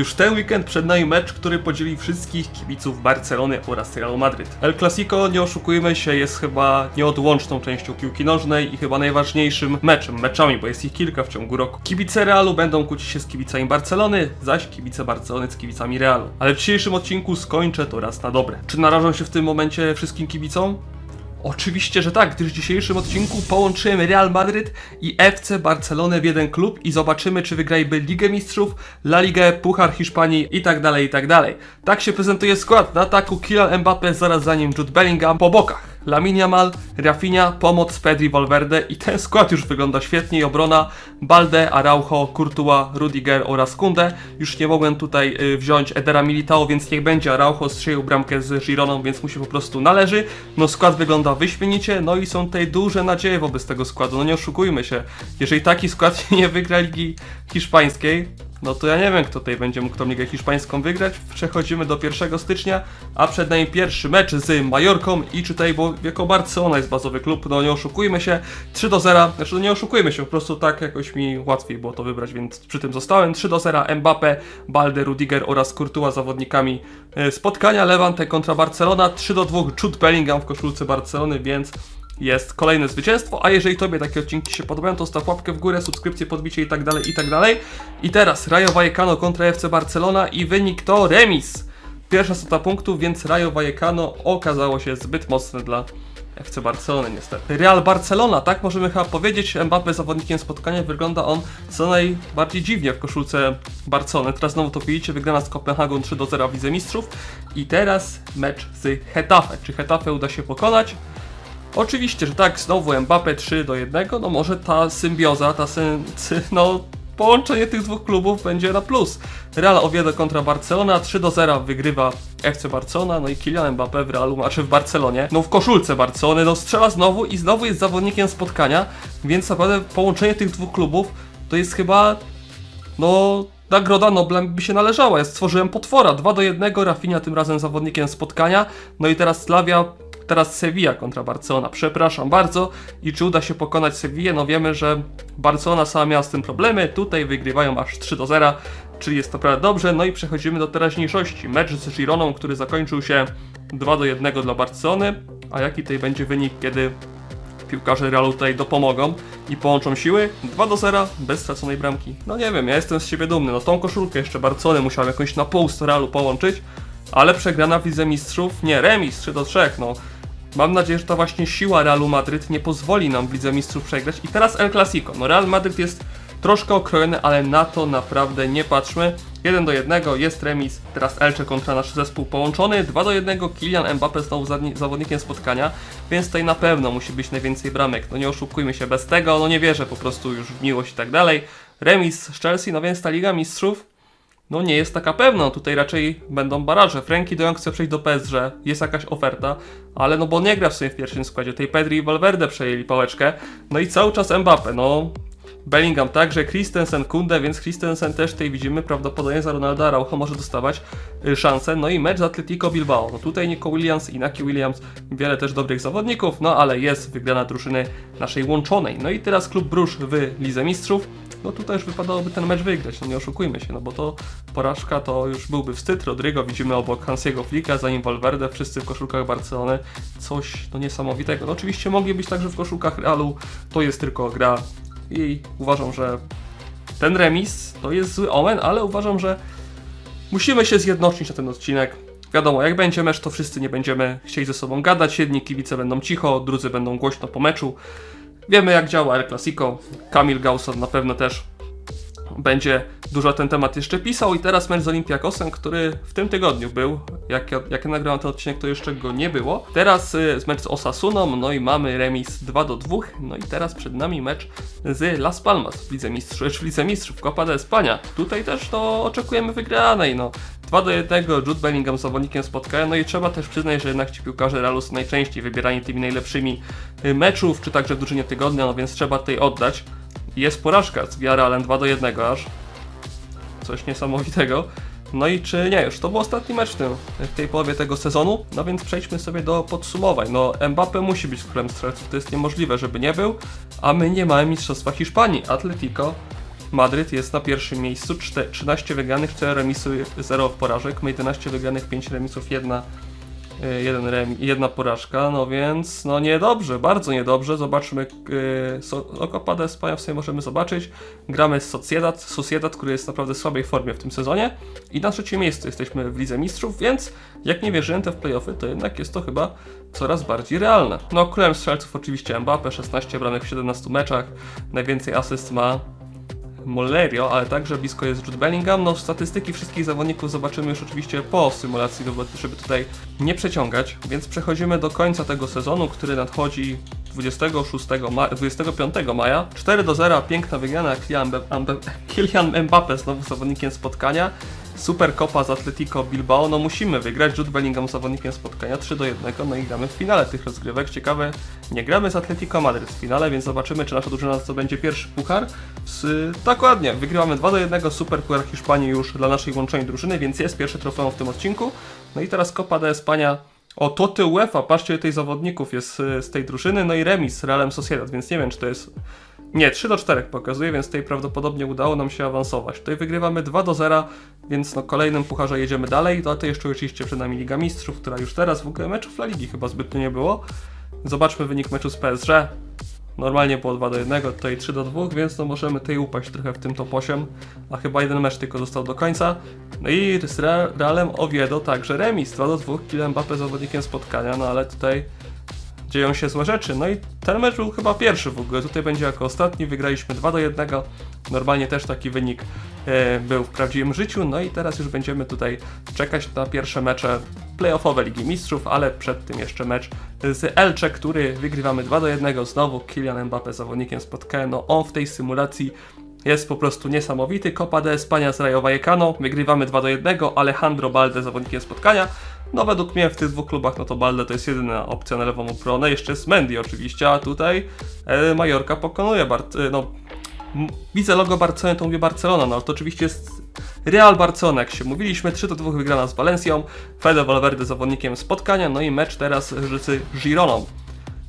Już ten weekend przed nami mecz, który podzieli wszystkich kibiców Barcelony oraz Realu Madryt. El Clasico, nie oszukujmy się, jest chyba nieodłączną częścią piłki nożnej i chyba najważniejszym meczem, meczami, bo jest ich kilka w ciągu roku. Kibice Realu będą kłócić się z kibicami Barcelony, zaś kibice Barcelony z kibicami Realu. Ale w dzisiejszym odcinku skończę to raz na dobre. Czy narażą się w tym momencie wszystkim kibicom? Oczywiście, że tak, gdyż w dzisiejszym odcinku połączymy Real Madryt i FC Barcelonę w jeden klub i zobaczymy, czy wygrajby Ligę Mistrzów, La Ligę, Puchar Hiszpanii i tak dalej, i tak. Tak się prezentuje skład. Na ataku Kylian Mbappe, zaraz za nim Jude Bellingham, po bokach Lamine Yamal, Rafinha, pomoc Pedri Valverde i ten skład już wygląda świetnie i obrona Balde, Araujo, Courtois, Rudiger oraz Kunde. Już nie mogłem tutaj y, wziąć Edera Militao, więc niech będzie Araujo strzelił bramkę z Gironą, więc mu się po prostu należy. No skład wygląda wyśmienicie, no i są tutaj duże nadzieje wobec tego składu. No nie oszukujmy się, jeżeli taki skład nie wygra Ligi Hiszpańskiej, no to ja nie wiem, kto tutaj będzie mógł tą ligę hiszpańską wygrać. Przechodzimy do 1 stycznia, a przed nami pierwszy mecz z Majorką i czy tutaj, bo jako Barcelona jest bazowy klub, no nie oszukujmy się, 3 do 0, znaczy no nie oszukujmy się, po prostu tak jakoś mi łatwiej było to wybrać, więc przy tym zostałem. 3 do 0 Mbappe, Balde, Rudiger oraz Courtois zawodnikami e, spotkania. Levante kontra Barcelona, 3 do 2 Jude Bellingham w koszulce Barcelony, więc jest kolejne zwycięstwo, a jeżeli Tobie takie odcinki się podobają, to staw łapkę w górę, subskrypcję, podbicie i tak dalej, i tak dalej. I teraz Rayo Vallecano kontra FC Barcelona i wynik to remis. Pierwsza strata punktów, więc Rayo Vallecano okazało się zbyt mocne dla FC Barcelony niestety. Real Barcelona, tak możemy chyba powiedzieć, Mbappe zawodnikiem spotkania, wygląda on co najbardziej dziwnie w koszulce Barcelony. Teraz znowu to widzicie, wygrana z Kopenhagą 3 do 0 w Mistrzów. I teraz mecz z Hetafe. Czy Hetafe uda się pokonać? Oczywiście, że tak, znowu Mbappe 3 do 1, no może ta symbioza, ta no połączenie tych dwóch klubów będzie na plus. Real Oviedo kontra Barcelona, 3 do 0 wygrywa FC Barcelona, no i Kylian Mbappe w Realu, znaczy w Barcelonie, no w koszulce Barcelony, no strzela znowu i znowu jest zawodnikiem spotkania, więc naprawdę połączenie tych dwóch klubów to jest chyba, no nagroda Nobla by się należała. Ja stworzyłem potwora. 2 do 1, Rafinha tym razem zawodnikiem spotkania. No i teraz Slavia, teraz Sevilla kontra Barcelona. Przepraszam bardzo. I czy uda się pokonać Sevillę? No wiemy, że Barcelona sama miała z tym problemy. Tutaj wygrywają aż 3 do 0, czyli jest to naprawdę dobrze. No i przechodzimy do teraźniejszości. Mecz z Gironą, który zakończył się 2 do 1 dla Barcelony. A jaki tutaj będzie wynik, kiedy piłkarze Realu tutaj dopomogą i połączą siły. 2 do 0, bez straconej bramki. No nie wiem, ja jestem z siebie dumny. No tą koszulkę jeszcze Barcelony musiałem jakąś na pół z Realu połączyć, ale przegrana w Lidze Mistrzów, nie, remis 3 do 3, no. Mam nadzieję, że to właśnie siła Realu Madryt nie pozwoli nam w Lidze Mistrzów przegrać. I teraz El Clasico. No Real Madryt jest troszkę okrojony, ale na to naprawdę nie patrzmy. 1 do 1 jest remis, teraz Elche kontra nasz zespół połączony. 2 do 1 Kylian Mbappe znowu zadni- zawodnikiem spotkania, więc tutaj na pewno musi być najwięcej bramek. No nie oszukujmy się bez tego, no nie wierzę po prostu już w miłość i tak dalej. Remis z Chelsea, no więc ta Liga Mistrzów no nie jest taka pewna, tutaj raczej będą baraże. Frankie de Jong chce przejść do PSG, jest jakaś oferta, ale no bo nie gra w sobie w pierwszym składzie. Tej Pedri i Valverde przejęli pałeczkę, no i cały czas Mbappe, no Bellingham także, Christensen, Kunde, więc Christensen też tutaj widzimy prawdopodobnie za Ronaldo Araujo może dostawać y, szansę. No i mecz z Atletico Bilbao. No tutaj Nico Williams, Inaki Williams, wiele też dobrych zawodników, no ale jest wygrana drużyny naszej łączonej. No i teraz klub Brusz w Lidze Mistrzów. No tutaj już wypadałoby ten mecz wygrać, no nie oszukujmy się, no bo to porażka to już byłby wstyd. Rodrigo widzimy obok Hansiego Flika, za nim Valverde, wszyscy w koszulkach Barcelony. Coś no niesamowitego. No oczywiście mogli być także w koszulkach Realu, to jest tylko gra i uważam, że ten remis to jest zły omen, ale uważam, że musimy się zjednoczyć na ten odcinek. Wiadomo, jak będzie mecz, to wszyscy nie będziemy chcieli ze sobą gadać. Jedni kibice będą cicho, drudzy będą głośno po meczu. Wiemy, jak działa El Clasico. Kamil Gauson na pewno też będzie dużo ten temat jeszcze pisał. I teraz mecz z Olympiakosem, który w tym tygodniu był. Jak ja, jak ja nagrałem ten odcinek, to jeszcze go nie było. Teraz y, mecz z Osasuną, no i mamy remis 2 do 2. No i teraz przed nami mecz z Las Palmas w Lidze Mistrzów, w Lidze Mistrzów Copa de España. Tutaj też to oczekujemy wygranej, no. 2 do 1, Jude Bellingham z zawodnikiem spotkania, no i trzeba też przyznać, że jednak ci piłkarze Realu są najczęściej wybierani tymi najlepszymi y, meczów, czy także w drużynie tygodnia, no więc trzeba tutaj oddać. Jest porażka z Villarrealem 2 do 1 aż. Coś niesamowitego. No i czy nie, już to był ostatni mecz w, tym, w tej połowie tego sezonu, no więc przejdźmy sobie do podsumowań. No Mbappe musi być królem strzelców, to jest niemożliwe, żeby nie był, a my nie mamy Mistrzostwa Hiszpanii. Atletico Madryt jest na pierwszym miejscu, czte- 13 wygranych, 4 remisy, 0 porażek, ma 11 wygranych, 5 remisów, 1 y, jeden remi, jedna porażka, no więc no niedobrze, bardzo niedobrze. Zobaczmy, yy, so, Okopa de España w sobie możemy zobaczyć. Gramy z Sociedad, Sociedad, który jest naprawdę w słabej formie w tym sezonie i na trzecim miejscu jesteśmy w Lidze Mistrzów, więc jak nie wierzyłem te w playoffy, to jednak jest to chyba coraz bardziej realne. No królem strzelców oczywiście Mbappe, 16 bramek w 17 meczach, najwięcej asyst ma Mollerio, ale także blisko jest Jude Bellingham. No, statystyki wszystkich zawodników zobaczymy już oczywiście po symulacji, no żeby tutaj nie przeciągać. Więc przechodzimy do końca tego sezonu, który nadchodzi 26 ma 25 maja. 4 do 0, piękna wygrana Kylian, Mbappe znowu zawodnikiem spotkania. Super kopa z Atletico Bilbao, no musimy wygrać. Jude Bellingham zawodnikiem spotkania 3 do 1, no i gramy w finale tych rozgrywek. Ciekawe, nie gramy z Atletico Madryt w finale, więc zobaczymy, czy nasza drużyna to będzie pierwszy puchar. Z, dokładnie, wygrywamy 2 do 1, super puchar Hiszpanii już dla naszej łączonej drużyny, więc jest pierwsze trofeum w tym odcinku. No i teraz Copa de España. O, Toty UEFA, patrzcie, tej zawodników jest y, z tej drużyny, no i remis z Realem Sociedad, więc nie wiem, czy to jest nie, 3 do 4 pokazuje, więc tutaj prawdopodobnie udało nam się awansować. Tutaj wygrywamy 2 do 0, więc no kolejnym pucharze jedziemy dalej. No, a to jeszcze oczywiście przed nami Liga Mistrzów, która już teraz w ogóle meczów La Ligi chyba zbytnio nie było. Zobaczmy wynik meczu z PSG. Normalnie było 2 do 1, tutaj 3 do 2, więc no możemy tutaj upaść trochę w tym top 8, a chyba jeden mecz tylko został do końca. No i z Re- Realem Oviedo także remis 2 do 2, Kylian Mbappe zawodnikiem spotkania, no ale tutaj dzieją się złe rzeczy. No i ten mecz był chyba pierwszy w ogóle. Tutaj będzie jako ostatni. Wygraliśmy 2 do 1. Normalnie też taki wynik e, był w prawdziwym życiu. No i teraz już będziemy tutaj czekać na pierwsze mecze playoffowe Ligi Mistrzów, ale przed tym jeszcze mecz z Elche, który wygrywamy 2 do 1. Znowu Kylian Mbappe zawodnikiem spotkania. No on w tej symulacji jest po prostu niesamowity. Copa de España z Rayo Vallecano. Wygrywamy 2 do 1. Alejandro Balde zawodnikiem spotkania. No według mnie w tych dwóch klubach, no to Balde to jest jedyna opcja na lewą obronę. Jeszcze jest Mendy oczywiście, a tutaj e, Majorka pokonuje Bart... E, no, widzę logo Barcelony, to mówię Barcelona, no ale to oczywiście jest Real Barcelona, jak się mówiliśmy. 3 do 2 wygrana z Valencją. Fede Valverde zawodnikiem spotkania, no i mecz teraz z Gironą.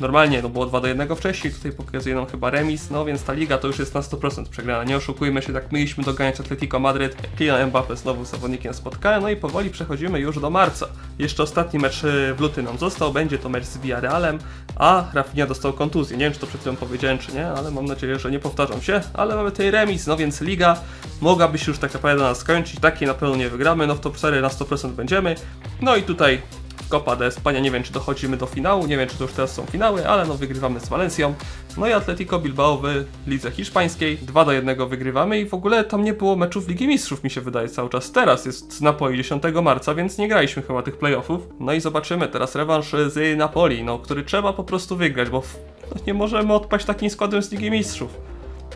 Normalnie no było 2 do 1 wcześniej, tutaj pokazuje nam chyba remis, no więc ta liga to już jest na 100% przegrana. Nie oszukujmy się, tak mieliśmy doganiać Atletico Madryt, Kylian Mbappe znowu zawodnikiem spotkania, no i powoli przechodzimy już do marca. Jeszcze ostatni mecz y, w luty nam został, będzie to mecz z Villarrealem, a Rafinha dostał kontuzję. Nie wiem, czy to przed chwilą powiedziałem, czy nie, ale mam nadzieję, że nie powtarzam się, ale mamy tutaj remis, no więc liga mogłaby się już tak naprawdę nas skończyć, takiej na pewno nie wygramy, no w top 4 na 100% będziemy, no i tutaj Copa de España, nie wiem czy dochodzimy do finału, nie wiem czy to już teraz są finały, ale no wygrywamy z Valencją. No i Atletico Bilbao w lidze hiszpańskiej, 2 do 1 wygrywamy i w ogóle tam nie było meczów Ligi Mistrzów mi się wydaje cały czas. Teraz jest Napoli 10 marca, więc nie graliśmy chyba tych playoffów. No i zobaczymy teraz rewanż z Napoli, no który trzeba po prostu wygrać, bo no, nie możemy odpaść takim składem z Ligi Mistrzów.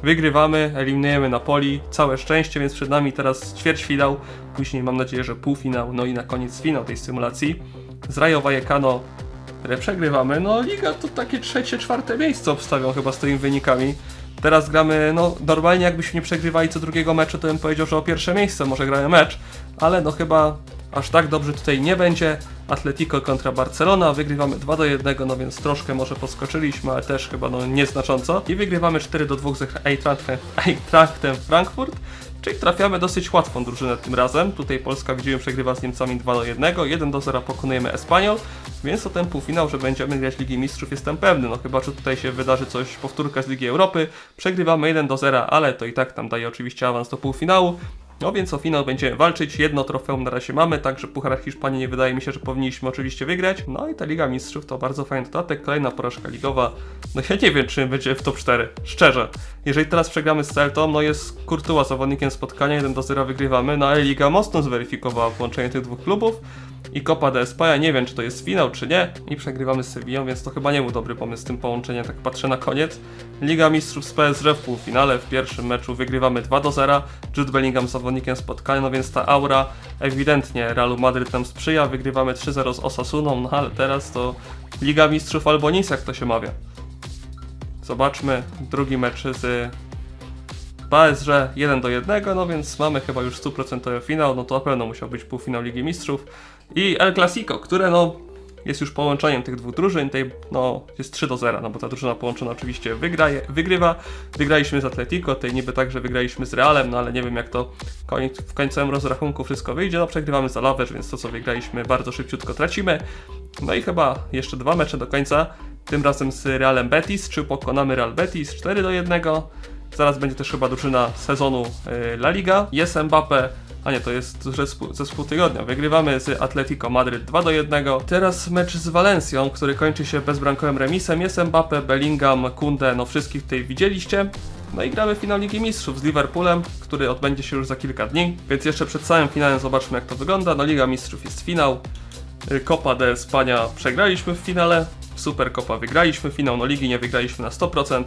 Wygrywamy, eliminujemy Napoli, całe szczęście, więc przed nami teraz ćwierćfinał, później mam nadzieję, że półfinał, no i na koniec finał tej symulacji. Z Rayo Vallecano, które przegrywamy, no liga to takie trzecie, czwarte miejsce obstawiam chyba z tymi wynikami. Teraz gramy, no normalnie jakbyśmy nie przegrywali co drugiego meczu, to bym powiedział, że o pierwsze miejsce może gramy mecz, ale no chyba aż tak dobrze tutaj nie będzie. Atletico kontra Barcelona, wygrywamy 2 do 1, no więc troszkę może podskoczyliśmy, ale też chyba no nieznacząco. I wygrywamy 4 do 2 z Eintrachtem, Eintrachtem Frankfurt, czyli trafiamy dosyć łatwą drużynę tym razem. Tutaj Polska widziałem przegrywa z Niemcami 2 do 1, 1 do 0 pokonujemy Espanyol, więc o ten półfinał, że będziemy grać Ligi Mistrzów jestem pewny, no chyba, że tutaj się wydarzy coś, powtórka z Ligi Europy, przegrywamy 1 do 0, ale to i tak nam daje oczywiście awans do półfinału. No więc o finał będziemy walczyć. Jedno trofeum na razie mamy, także Puchar Hiszpanii nie wydaje mi się, że powinniśmy oczywiście wygrać. No i ta Liga Mistrzów to bardzo fajny dodatek, kolejna porażka ligowa. No ja nie wiem, czy będzie w top 4, szczerze. Jeżeli teraz przegramy z Celtą, no jest Kurtuła zawodnikiem spotkania, 1 do 0 wygrywamy, no ale Liga mocno zweryfikowała połączenie tych dwóch klubów. I Copa de España, nie wiem czy to jest finał, czy nie. I przegrywamy z Sevillą, więc to chyba nie był dobry pomysł z tym połączeniem, tak patrzę na koniec. Liga Mistrzów z PSG w półfinale, w pierwszym meczu wygrywamy 2 do 0. Jude Bellingham zawodnikiem spotkania, no więc ta aura ewidentnie Realu Madryt nam sprzyja. Wygrywamy 3-0 z Osasuną, no ale teraz to Liga Mistrzów albo nic, jak to się mawia. Zobaczmy drugi mecz z PSG 1 do 1, no więc mamy chyba już 100% finał, no to na pewno musiał być półfinał Ligi Mistrzów. I El Clasico, które no jest już połączeniem tych dwóch drużyn, tej, no, jest 3 do 0, no bo ta drużyna połączona oczywiście wygraje, wygrywa. Wygraliśmy z Atletico, tej niby także wygraliśmy z Realem, no ale nie wiem jak to koń, w końcowym rozrachunku wszystko wyjdzie. No przegrywamy za Lawecz, więc to co wygraliśmy bardzo szybciutko tracimy. No i chyba jeszcze dwa mecze do końca, tym razem z Realem Betis, czy pokonamy Real Betis 4 do 1. Zaraz będzie też chyba drużyna sezonu y, La Liga. Jest Mbappe, a nie, to jest zespół, zespół tygodnia. Wygrywamy z Atletico Madryt 2 do 1. Teraz mecz z Walencją, który kończy się bezbramkowym remisem. Jest Mbappe, Bellingham, Kunde, no wszystkich tutaj widzieliście. No i gramy finał Ligi Mistrzów z Liverpoolem, który odbędzie się już za kilka dni. Więc jeszcze przed całym finałem zobaczmy jak to wygląda. No Liga Mistrzów jest finał. Y, Copa de España przegraliśmy w finale. Super Copa wygraliśmy, finał no ligi nie wygraliśmy na 100%.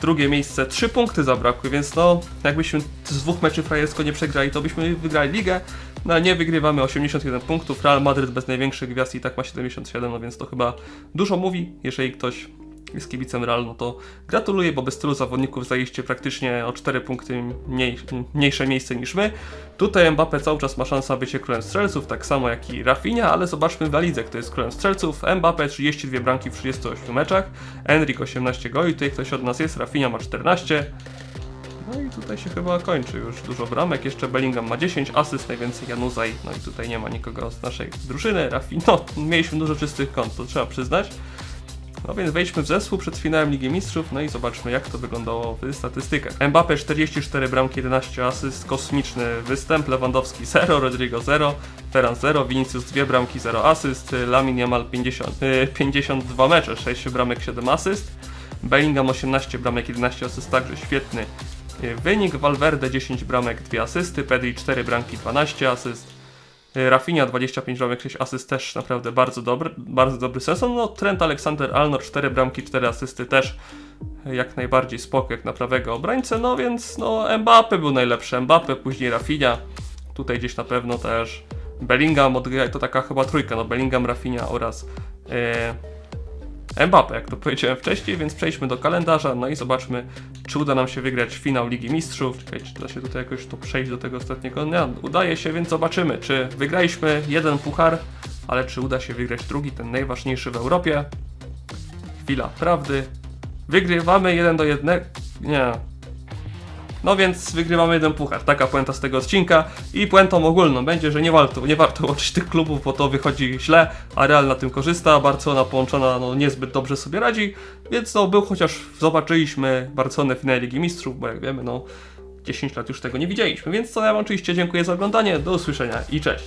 Drugie miejsce, 3 punkty zabrakły, więc no jakbyśmy z dwóch meczów frajersko nie przegrali, to byśmy wygrali ligę. No nie wygrywamy 81 punktów. Real Madryt bez największych gwiazd i tak ma 77, no więc to chyba dużo mówi. Jeżeli ktoś jest kibicem Real, no to gratuluję, bo bez tylu zawodników zajęliście praktycznie o 4 punkty mniej, mniejsze miejsce niż my. Tutaj Mbappe cały czas ma szansę na bycie królem strzelców, tak samo jak i Rafinha, ale zobaczmy w La Lidze, kto jest królem strzelców. Mbappe 32 bramki w 38 meczach, Enric 18 goli, tutaj ktoś od nas jest, Rafinha ma 14. No i tutaj się chyba kończy już dużo bramek, jeszcze Bellingham ma 10 asyst, najwięcej Januzaj, no i tutaj nie ma nikogo z naszej drużyny, Rafinha, no mieliśmy dużo czystych kąt, to trzeba przyznać. No więc wejdźmy w zespół przed finałem Ligi Mistrzów, no i zobaczmy jak to wyglądało w statystykach. Mbappe 44 bramki, 11 asyst, kosmiczny występ, Lewandowski 0, Rodrigo 0, Ferran 0, Vinicius 2 bramki, 0 asyst, Lamin Jamal 50, y, 52 mecze, 6 bramek, 7 asyst, Bellingham 18 bramek, 11 asyst, także świetny y, wynik, Valverde 10 bramek, 2 asysty, Pedri 4 bramki, 12 asyst, Rafinha 25 bramek, 6 asyst też naprawdę bardzo dobry, bardzo dobry sezon. No Trent Alexander Arnold 4 bramki, 4 asysty też. Jak najbardziej spoko jak na prawego obrońcę, no więc no Mbappe był najlepszy, Mbappe, później Rafinha, tutaj gdzieś na pewno też Bellingham, to taka chyba trójka, no Bellingham, Rafinha oraz e, Mbappe, jak to powiedziałem wcześniej, więc przejdźmy do kalendarza, no i zobaczmy, czy uda nam się wygrać finał Ligi Mistrzów. Czekajcie, czy da się tutaj jakoś tu przejść do tego ostatniego dnia? Udaje się, więc zobaczymy, czy wygraliśmy jeden puchar, ale czy uda się wygrać drugi, ten najważniejszy w Europie. Chwila prawdy. Wygrywamy 1 do 1. Nie. No więc wygrywamy jeden puchar. Taka puenta z tego odcinka. I puentą ogólną będzie, że nie warto, nie warto łączyć tych klubów, bo to wychodzi źle, a Real na tym korzysta. Barcelona połączona no, niezbyt dobrze sobie radzi, więc no był chociaż zobaczyliśmy Barcelonę w finale Ligi Mistrzów, bo jak wiemy, no 10 lat już tego nie widzieliśmy. Więc co ja wam oczywiście dziękuję za oglądanie. Do usłyszenia i cześć.